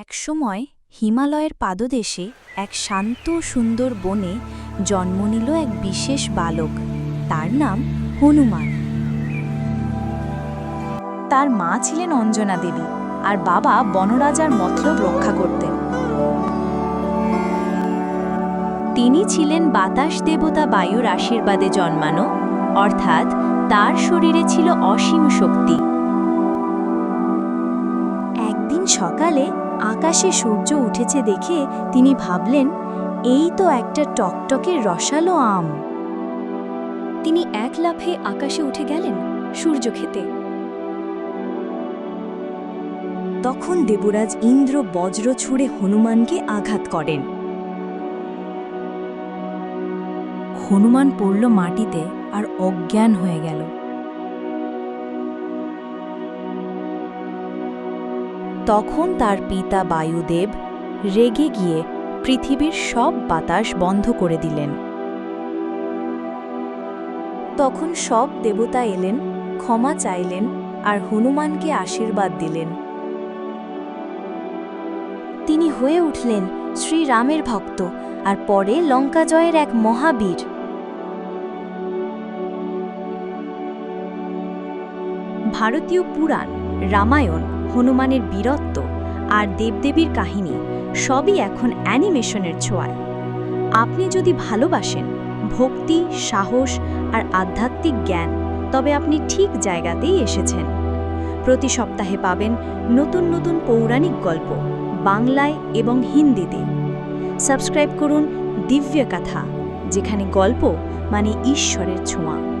একসময় হিমালয়ের পাদদেশে এক শান্ত সুন্দর বনে জন্ম নিল এক বিশেষ বালক। তার নাম হনুমান। তার মা ছিলেন অঞ্জনা দেবী আর বাবা বনরাজার মতলব রক্ষা করতেন। তিনি ছিলেন বাতাস দেবতা বায়ুর আশীর্বাদে জন্মানো, অর্থাৎ তার শরীরে ছিল অসীম শক্তি। একদিন সকালে আকাশে সূর্য উঠেছে দেখে তিনি ভাবলেন, এই তো একটা টকটকে রসালো আম। তিনি এক লাফে আকাশে উঠে গেলেন সূর্য খেতে। তখন দেবরাজ ইন্দ্র বজ্র ছুঁড়ে হনুমানকে আঘাত করেন। হনুমান পড়ল মাটিতে আর অজ্ঞান হয়ে গেল। তখন তার পিতা বায়ুদেব রেগে গিয়ে পৃথিবীর সব বাতাস বন্ধ করে দিলেন। তখন সব দেবতা এলেন, ক্ষমা চাইলেন আর হনুমানকে আশীর্বাদ দিলেন। তিনি হয়ে উঠলেন শ্রীরামের ভক্ত আর পরে লঙ্কা জয়ের এক মহাবীর। ভারতীয় পুরাণ রামায়ণ, হনুমানের বীরত্ব আর দেবদেবীর কাহিনী সবই এখন অ্যানিমেশনের ছোঁয়ায়। আপনি যদি ভালোবাসেন ভক্তি, সাহস আর আধ্যাত্মিক জ্ঞান, তবে আপনি ঠিক জায়গাতেই এসেছেন। প্রতি সপ্তাহে পাবেন নতুন নতুন পৌরাণিক গল্প বাংলায় এবং হিন্দিতে। সাবস্ক্রাইব করুন দিব্য কথা যেখানে গল্প মানে ঈশ্বরের ছোঁয়া।